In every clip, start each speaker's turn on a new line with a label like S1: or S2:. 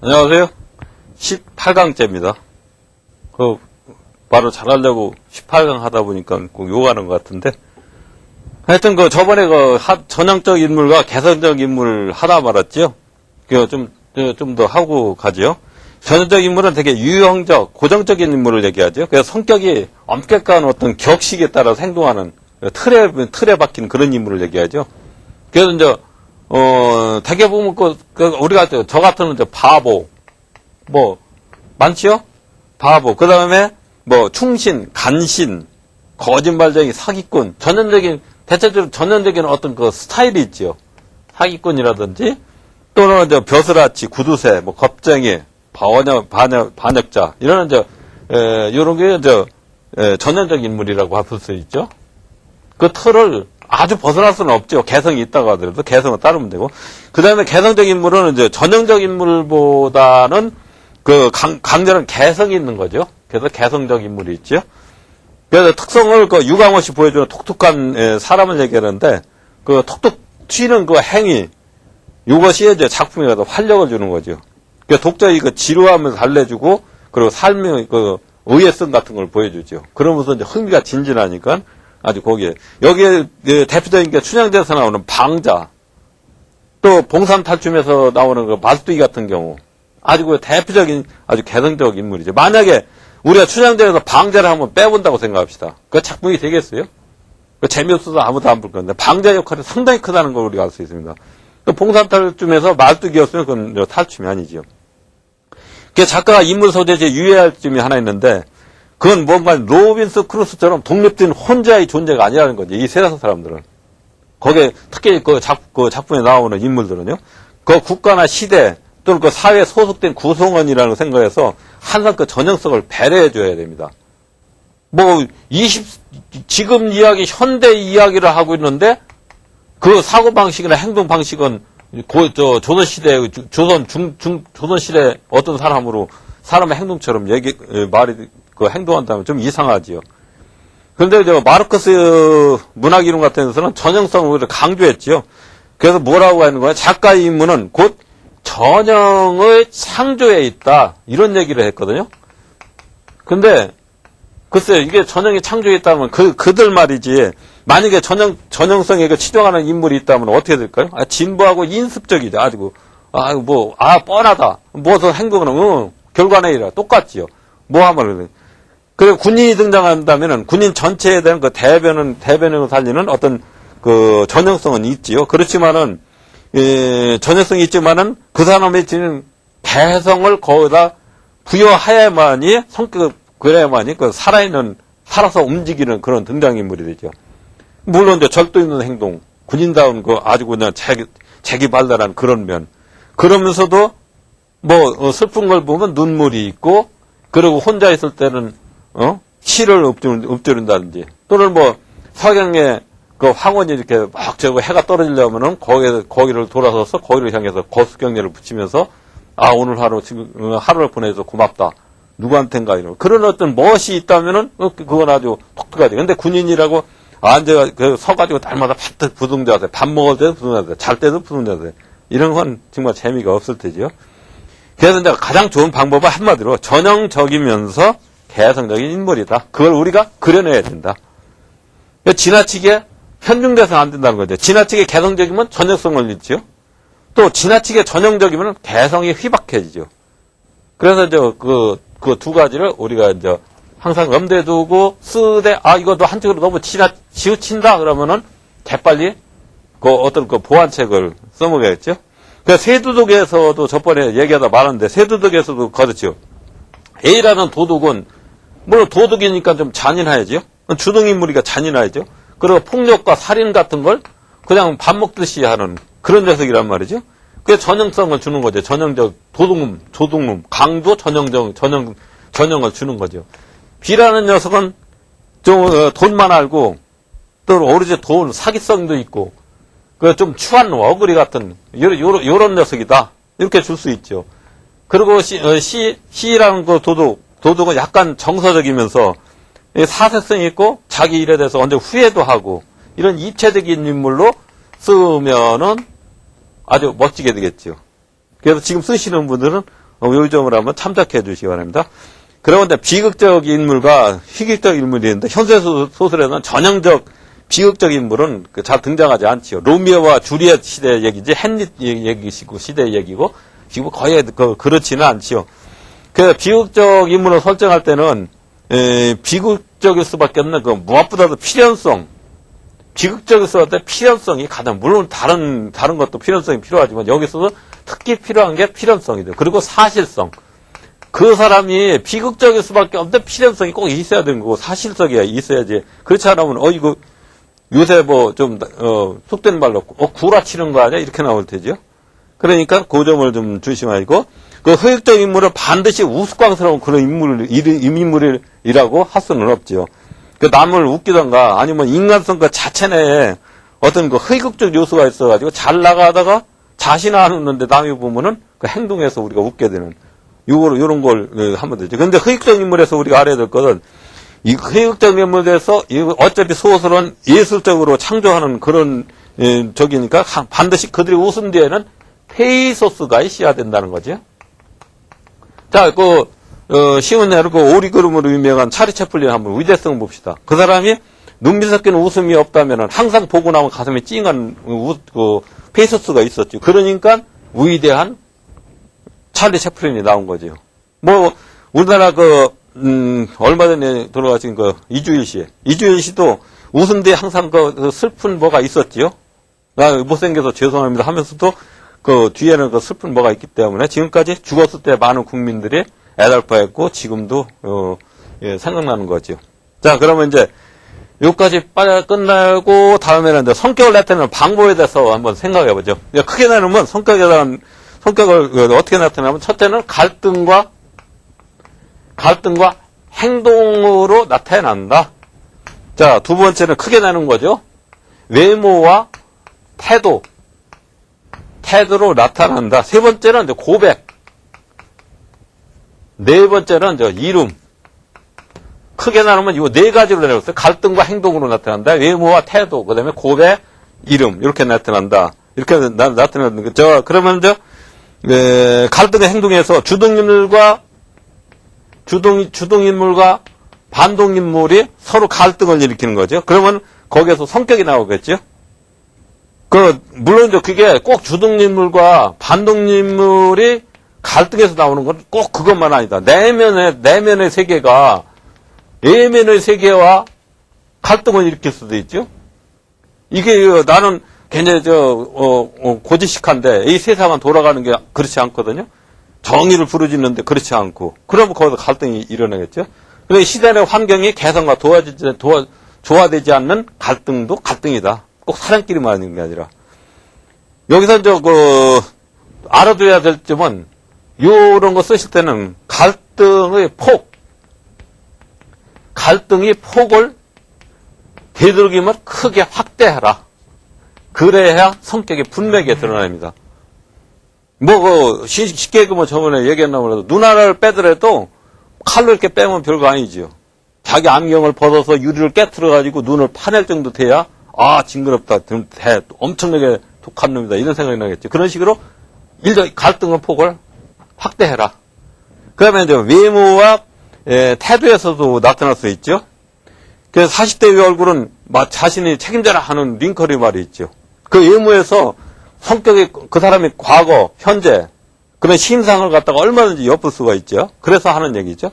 S1: 안녕하세요. 18강째입니다. 그, 바로 잘하려고 18강 하다 보니까 꼭 욕하는 것 같은데. 하여튼 그 저번에 그 하- 전형적 인물과 개성적 인물 하다 말았지요. 그 좀, 좀 더 하고 가지요. 전형적 인물은 되게 유형적, 고정적인 인물을 얘기하죠. 그래서 성격이 엄격한 어떤 격식에 따라서 행동하는 그 틀에, 틀에 박힌 그런 인물을 얘기하죠. 그래서 이제, 어, 대개 보면 그, 그 우리가 저, 저 같은 이제 바보, 뭐, 많지요? 바보. 그 다음에 뭐, 충신, 간신, 거짓말쟁이, 사기꾼, 전형적인, 대체적으로 전형적인 어떤 그 스타일이 있지요. 사기꾼이라든지, 또는 이제 벼슬아치, 구두쇠, 뭐, 겁쟁이, 반역, 반역, 반역자, 이런 이제, 에, 요런 게 이제, 에, 전형적 인물이라고 볼수 있죠. 그 틀을 아주 벗어날 수는 없죠. 개성이 있다고 하더라도 개성을 따르면 되고. 그 다음에 개성적 인물은 이제 전형적 인물보다는 그 강, 강렬한 개성이 있는 거죠. 그래서 개성적 인물이 있죠. 그래서 특성을 그 유광호 씨 보여주는 독특한 에, 사람을 얘기하는데 그 톡톡 튀는 그 행위 이것이 이제 작품에 가서 활력을 주는 거죠. 그 독자의 그 지루함을 달래주고 그리고 삶의 그 의외성 같은 걸 보여주죠. 그러면서 이제 흥미가 진진하니까 아주 거기에 여기에 그 대표적인 게 춘향전에서 나오는 방자 또 봉산 탈춤에서 나오는 그 말뚝이 같은 경우 아주 그 대표적인 아주 개성적 인물이죠. 만약에 우리가 춘향전에서 방자를 한번 빼본다고 생각합시다. 그 작품이 되겠어요? 그 재미없어서 아무도 안 볼 건데 방자 역할이 상당히 크다는 걸 우리가 알 수 있습니다. 그 봉산 탈춤에서 말뚝이었으면 그건 저 탈춤이 아니죠. 그 작가가 인물 소재에 유의할 점이 하나 있는데 그건 뭔가 로빈스 크루스처럼 독립된 혼자의 존재가 아니라는 거지. 이 세상 사람들은. 거기에 특히 그, 작, 그 작품에 나오는 인물들은요. 그 국가나 시대 또는 그 사회에 소속된 구성원이라는 생각에서 항상 그 전형성을 배려해 줘야 됩니다. 뭐, 20, 지금 이야기, 현대 이야기를 하고 있는데 그 사고 방식이나 행동 방식은 고, 저, 조선 시대, 주- 조선, 중, 중, 조선 시대 어떤 사람으로 사람의 행동처럼 얘기, 에, 말이, 그 행동한다면 좀 이상하지요. 그런데 저 마르크스 문학 이론 같은 데서는 전형성을 오히려 강조했지요. 그래서 뭐라고 하는 거야? 작가의 임무는 곧 전형의 창조에 있다. 이런 얘기를 했거든요. 근데 글쎄요, 이게 전형이 창조에 있다면 그, 그들 말이지. 만약에 전형, 전형성에 그 치중하는 인물이 있다면 어떻게 될까요? 아, 진보하고 인습적이죠. 아주, 아, 뭐, 아, 뻔하다. 무엇을 행동은, 응, 결과내이라 똑같지요. 뭐 하면, 그리고 군인이 등장한다면은 군인 전체에 대한 그 대변은, 대변을 살리는 어떤 그 전형성은 있지요. 그렇지만은, 예, 전형성이 있지만은 그 사람이 지닌 개성을 거기다 부여하야만이 성격, 그래야만이 그 살아있는, 살아서 움직이는 그런 등장인물이 되죠. 물론 이제 절도 있는 행동, 군인다운 그 아주 그냥 재기, 재기발랄한 그런 면. 그러면서도 뭐 어, 슬픈 걸 보면 눈물이 있고 그리고 혼자 있을 때는 어? 시를 읊조른, 읊조른다든지 또는 뭐 서경에 그 황혼이 이렇게 막 저거 해가 떨어지려면은 거기 거기를 돌아서서 거기를 향해서 거수경례를 붙이면서 아 오늘 하루 지금 어, 하루를 보내서 고맙다. 누구한텐가 이런 그런 어떤 멋이 있다면은 어, 그- 그건 아주 독특하지. 근데 군인이라고 앉아 그 서가지고 날마다 바짝 부둥자세 밥 먹을 때도 부둥자세 잘 때도 부둥자세. 이런 건 정말 재미가 없을 테지요. 그래서 이제 가장 좋은 방법은 한마디로 전형적이면서 개성적인 인물이다. 그걸 우리가 그려내야 된다. 지나치게 편중돼서 안 된다는 거죠. 지나치게 개성적이면 전형성을 잃지요. 또 지나치게 전형적이면 개성이 휘박해지죠. 그래서 이제 그, 그 두 가지를 우리가 이제 항상 염두에 두고 쓰되, 아, 이것도 한쪽으로 너무 지나, 지우친다? 그러면은 재빨리 그 어떤 그 보완책을 써먹어야겠죠. 그 세도덕에서도 저번에 얘기하다 말았는데 세도덕에서도 그렇죠. A라는 도둑은 물론 도둑이니까 좀 잔인해야죠. 주동인물이가 잔인해야죠. 그리고 폭력과 살인 같은 걸 그냥 밥 먹듯이 하는 그런 녀석이란 말이죠. 그게 전형성을 주는 거죠. 전형적 도둑놈, 도둑놈, 강도 전형적 전형 전형을 주는 거죠. B라는 녀석은 좀 어, 돈만 알고 또 오로지 돈 사기성도 있고 그 좀 추한 어그리 같은 요런, 요런, 요런 녀석이다 이렇게 줄 수 있죠. 그리고 시, 어, 시, 시라는 그 도둑 도둑은 약간 정서적이면서 이 사세성이 있고 자기 일에 대해서 언제 후회도 하고 이런 입체적인 인물로 쓰면은 아주 멋지게 되겠죠. 그래서 지금 쓰시는 분들은 어, 요 점을 한번 참작해 주시기 바랍니다. 그런데 비극적 인물과 희극적 인물이 있는데 현세 소- 소설에는 전형적 비극적 인물은 그잘 등장하지 않지요. 로미오와 주리엣 시대 얘기지 얘- 얘기시고 시대 얘기고 지금 거의 그, 그렇지는 않지요. 그 비극적 인물을 설정할 때는 에, 비극적일 수밖에 없는 그 무엇보다도 필연성, 비극적일 수밖에 필연성이 가장 물론 다른 다른 것도 필연성이 필요하지만 여기서도 특히 필요한 게 필연성이죠. 그리고 사실성. 그 사람이 비극적일 수밖에 없는데 필연성이 꼭 있어야 되는 거고 사실성이 있어야지. 그렇지 않으면 어 이거 요새 뭐좀 어, 속된 말로 어 구라치는 거 아니야 이렇게 나올 테죠. 그러니까 그 점을 좀 조심하고 그 허익적 인물을 반드시 우스꽝스러운 그런 인물을 이- 인물이라고 할 수는 없죠. 그 남을 웃기던가 아니면 인간성 그 자체 내에 어떤 그 허익적 요소가 있어가지고 잘 나가다가 자신 안 웃는데 남이 보면은 그 행동에서 우리가 웃게 되는 요거 요런 걸 어, 하면 되죠. 근데 허익적 인물에서 우리가 알아야 될 것은 이 허익적 인물에서 이 어차피 소설은 예술적으로 창조하는 그런 예, 적이니까 하- 반드시 그들이 웃음 뒤에는 페이소스가 있어야 된다는 거죠. 자, 그, 어, 쉬운 예로 그 오리 그림으로 유명한 차리 채플린 한번 위대성 봅시다. 그 사람이 눈빛 섞이는 웃음이 없다면은 항상 보고 나면 가슴이 찡한 우, 그 페이소스가 있었죠. 그러니까 위대한 찰리 채플린이 나온 거죠. 뭐, 우리나라 그, 음, 얼마 전에 돌아가신 그 이주일 씨. 이주일 씨도 웃음 뒤에 항상 그, 그 슬픈 뭐가 있었지요. 나 못생겨서 죄송합니다 하면서도 그 뒤에는 그 슬픈 뭐가 있기 때문에 지금까지 죽었을 때 많은 국민들이 애달파했고 지금도 어, 예, 생각나는 거죠. 자 그러면 이제 여기까지 빨리 끝나고 다음에는 이제 성격을 나타내는 방법에 대해서 한번 생각해 보죠. 크게 나누면 성격에 대한 성격을 그 어떻게 나타내냐면 첫째는 갈등과 갈등과 행동으로 나타난다. 자, 두 번째는 크게 나눈 거죠. 외모와 태도, 태도로 나타난다. 세 번째는 이제 고백. 네 번째는 이제 이름. 크게 나누면 이 네 가지로 나눴어요. 갈등과 행동으로 나타난다. 외모와 태도, 그 다음에 고백, 이름. 이렇게 나타난다. 이렇게 나, 나타나는 거. 저, 그러면 이제, 에, 갈등의 행동에서 주동인물과 주동, 주동인물과 반동인물이 서로 갈등을 일으키는 거죠. 그러면 거기에서 성격이 나오겠죠. 그, 물론 이제 그게 꼭 주동인물과 반동인물이 갈등에서 나오는 건 꼭 그것만 아니다. 내면의, 내면의 세계가 내면의 세계와 갈등을 일으킬 수도 있죠. 이게 어, 나는 굉장히 저, 어, 어, 고지식한데 이 세상은 돌아가는 게 그렇지 않거든요. 정의를 부르짖는데 그렇지 않고 그러면 거기서 갈등이 일어나겠죠. 그래서 시대의 환경이 개선과 도와지지 도와 조화되지 않는 갈등도 갈등이다. 꼭 사람끼리만 있는 게 아니라 여기서 저그 알아둬야 될 점은 요런 거 쓰실 때는 갈등의 폭 갈등의 폭을 되도록이면 크게 확대하라. 그래야 성격이 분명하게 드러납니다. 뭐, 그, 쉽- 쉽게 그 뭐 저번에 얘기했나 몰라도 눈 하나를 빼더라도 칼로 이렇게 빼면 별거 아니지요. 자기 안경을 벗어서 유리를 깨트려가지고 눈을 파낼 정도 돼야, 아, 징그럽다. 좀 대, 엄청나게 독한 놈이다. 이런 생각이 나겠죠. 그런 식으로 일적 갈등의 폭을 확대해라. 그 다음에 이제 외모와 에, 태도에서도 나타날 수 있죠. 그래서 40대의 얼굴은 막 자신이 책임져라 하는 링컨이 말이 있죠. 그 외모에서 성격이 그 사람이 과거, 현재 그런 신상을 갖다가 얼마든지 엿볼 수가 있죠. 그래서 하는 얘기죠.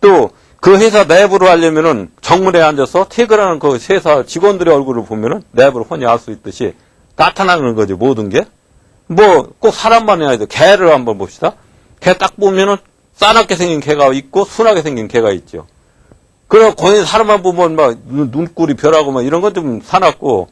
S1: 또 그 회사 내부로 하려면은 정문에 앉아서 퇴근하는 그 회사 직원들의 얼굴을 보면은 내부를 훤히 알 수 있듯이 나타나는 거죠. 모든 게. 뭐 꼭 사람만이 아니라 개를 한번 봅시다. 개 딱 보면은 싸납게 생긴 개가 있고 순하게 생긴 개가 있죠. 그리고 거의 사람만 보면 막 눈- 눈꼬리 별하고 막 이런 건 좀 사납고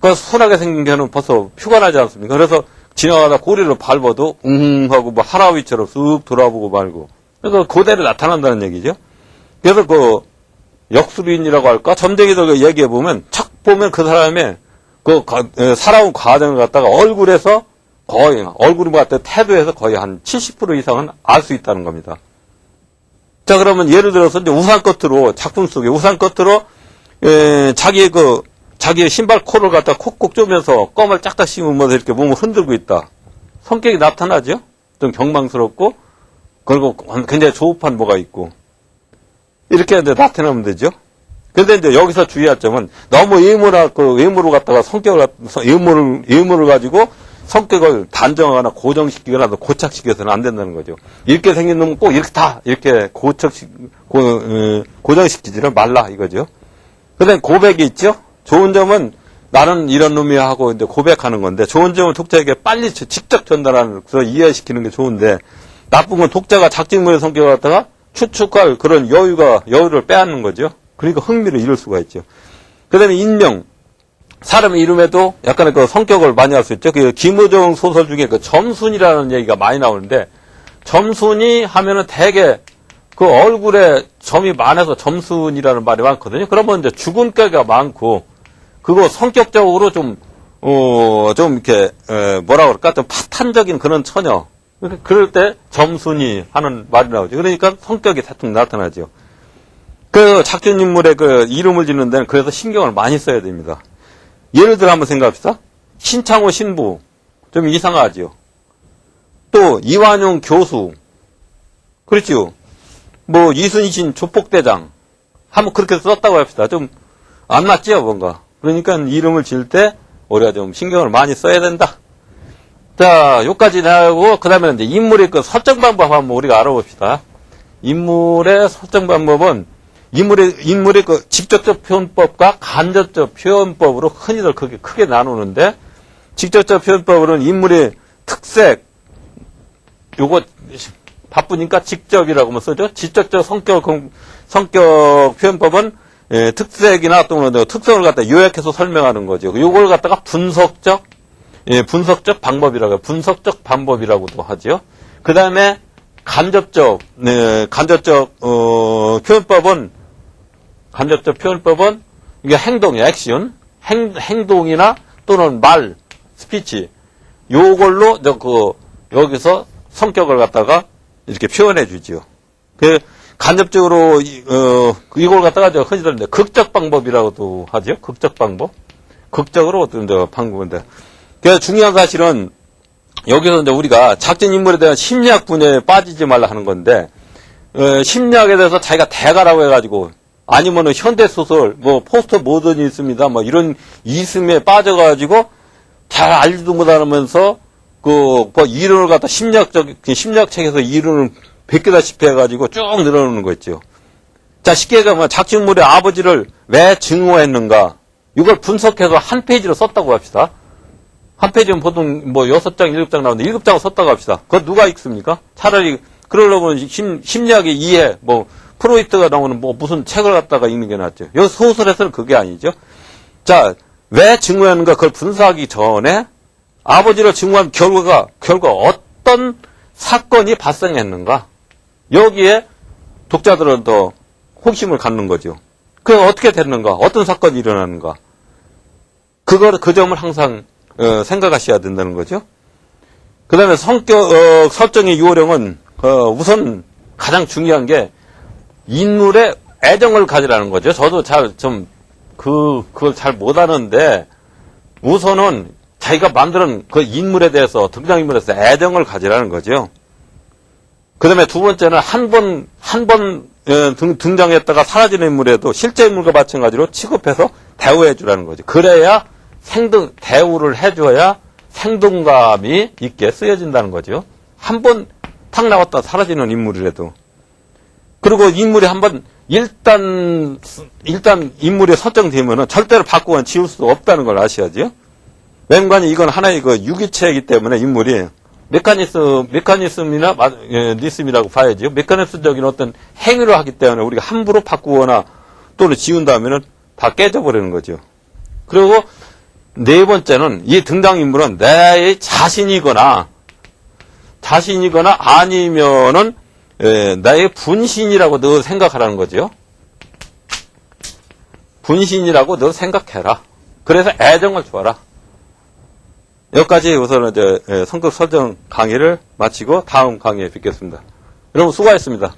S1: 그 순하게 생긴 개는 벌써 나지 않습니까? 그래서 지나가다 고리를 밟아도 웅 하고 뭐 하라위처럼 쓱 돌아보고 말고 그러니까 그대로 나타난다는 얘기죠. 그래서 그 역술인이라고 할까 점쟁이들 얘기해 보면 척 보면 그 사람의 그 살아온 과정을 갖다가 얼굴에서 거의 얼굴을 갖다 태도에서 거의 한 70% 이상은 알 수 있다는 겁니다. 자 그러면 예를 들어서 이제 우산 끝으로 작품 속에 우산 끝으로 에, 자기의 그 자기의 신발 코를 갖다 콕콕 쪼면서 껌을 짝짝 씹으면서 이렇게 몸을 흔들고 있다. 성격이 나타나죠. 좀 경망스럽고 그리고 굉장히 조급한 뭐가 있고 이렇게 이제 나타나면 되죠. 근데 이제 여기서 주의할 점은 너무 외모나 그 외모를 갖다가 성격을 갖- 외모를 외모를 가지고 성격을 단정하거나 고정시키거나 또 고착시켜서는 안 된다는 거죠. 이렇게 생긴 놈은 꼭 이렇게 다 이렇게 고착시 고, 어, 고정시키지는 말라 이거죠. 그다음 고백이 있죠. 좋은 점은 나는 이런 놈이야 하고 이제 고백하는 건데 좋은 점은 독자에게 빨리 지- 직접 전달하는 그런 이해시키는 게 좋은데 나쁜 건 독자가 작직물의 성격을 갖다가 추측할 그런 여유가 여유를 빼앗는 거죠. 그러니까 흥미를 잃을 수가 있죠. 그다음에 인명 사람 이름에도 약간의 그 성격을 많이 할 수 있죠. 그 김호정 소설 중에 그 점순이라는 얘기가 많이 나오는데 점순이 하면은 대개 그 얼굴에 점이 많아서 점순이라는 말이 많거든요. 그러면 이제 죽은 꾀가 많고 그거 성격적으로 좀, 어, 좀 이렇게, 에, 뭐라 그럴까? 좀 파탄적인 그런 처녀. 그러니까 그럴 때 점순이 하는 말이 나오죠. 그러니까 성격이 대충 나타나죠. 그 작전 인물의 그 이름을 짓는 데는 그래서 신경을 많이 써야 됩니다. 예를 들어 한번 생각합시다. 신창호 신부. 좀 이상하죠. 또 이완용 교수. 그렇죠. 뭐 이순신 조폭대장. 한번 그렇게 썼다고 합시다. 좀 안 맞지요, 뭔가. 그러니까 이름을 지을 때 우리가 좀 신경을 많이 써야 된다. 자, 여기까지 나오고 그 다음에 이제 인물의 그 설정 방법 한번 우리가 알아봅시다. 인물의 설정 방법은 인물의 인물의 그 직접적 표현법과 간접적 표현법으로 흔히들 크게 크게 나누는데 직접적 표현법으로는 인물의 특색 요거 바쁘니까 직접이라고 만 쓰죠. 직접적 성격 공- 성격 표현법은 예, 특색이나 또는 뭐 특성을 갖다 요약해서 설명하는 거죠. 요걸 갖다가 분석적 예, 분석적 방법이라고. 분석적 방법이라고도 하죠. 그 다음에 간접적, 네, 간접적, 어, 표현법은, 간접적 표현법은, 이게 행동이 액션, 행, 행동이나 또는 말, 스피치, 요걸로, 저, 그, 여기서 성격을 갖다가 이렇게 표현해 주지요. 그, 간접적으로, 이- 어, 이걸 갖다가 저 흔히들 극적 방법이라고도 하죠. 극적 방법. 극적으로 어떤 저 방법인데. 그 중요한 사실은 여기서 이제 우리가 작전 인물에 대한 심리학 분야에 빠지지 말라 하는 건데 어, 심리학에 대해서 자기가 대가라고 해가지고 아니면은 현대 소설 뭐 포스트 모던이 있습니다 뭐 이런 이슴에 빠져가지고 잘 알지도 못하면서 그뭐 이론을 갖다 심리학적 그 심리학 책에서 이론을 베끼다시피 해가지고 쭉 늘어놓는 거 있죠. 자 쉽게 얘기하면 작전물의 아버지를 왜 증오했는가 이걸 분석해서 한 페이지로 썼다고 합시다. 한 페이지면 보통 뭐 여섯 장, 일곱 장 나오는데 일곱 장을 썼다고 합시다. 그거 누가 읽습니까? 차라리 그러려면 심, 심리학의 이해, 뭐 프로이트가 나오는 뭐 무슨 책을 갖다가 읽는 게 낫죠. 여 소설에서는 그게 아니죠. 자, 왜 증오하는가 그걸 분석하기 전에 아버지를 증오한 결과가 결과 어떤 사건이 발생했는가 여기에 독자들은 더 호기심을 갖는 거죠. 그 어떻게 됐는가? 어떤 사건이 일어나는가? 그걸 그 점을 항상 어, 생각하셔야 된다는 거죠. 그 다음에 성격, 어, 설정의 요령은, 어, 우선 가장 중요한 게 인물의 애정을 가지라는 거죠. 저도 잘 좀, 그, 그걸 잘 못하는데 우선은 자기가 만드는 그 인물에 대해서, 등장인물에 대해서 애정을 가지라는 거죠. 그 다음에 두 번째는 한 번, 한 번, 어, 등, 등장했다가 사라지는 인물에도 실제 인물과 마찬가지로 취급해서 대우해 주라는 거죠. 그래야 생동, 대우를 해줘야 생동감이 있게 쓰여진다는 거죠. 한 번 탁 나왔다 사라지는 인물이라도. 그리고 인물이 한번 일단, 일단 인물이 설정되면은 절대로 바꾸거나 지울 수 없다는 걸 아셔야죠. 웬관이 이건 하나의 그 유기체이기 때문에 인물이 메카니즘, 메카니즘이나, 마- 예, 니즘이라고 봐야죠. 메카니즘적인 어떤 행위를 하기 때문에 우리가 함부로 바꾸거나 또는 지운다면은 다 깨져버리는 거죠. 그리고 네 번째는 이 등장 인물은 내 자신이거나 자신이거나 아니면은 에, 나의 분신이라고 너 생각하라는 거죠. 분신이라고 너 생각해라. 그래서 애정을 줘라. 여기까지 우선은 이제 에, 성격 설정 강의를 마치고 다음 강의에 뵙겠습니다. 여러분 수고하셨습니다.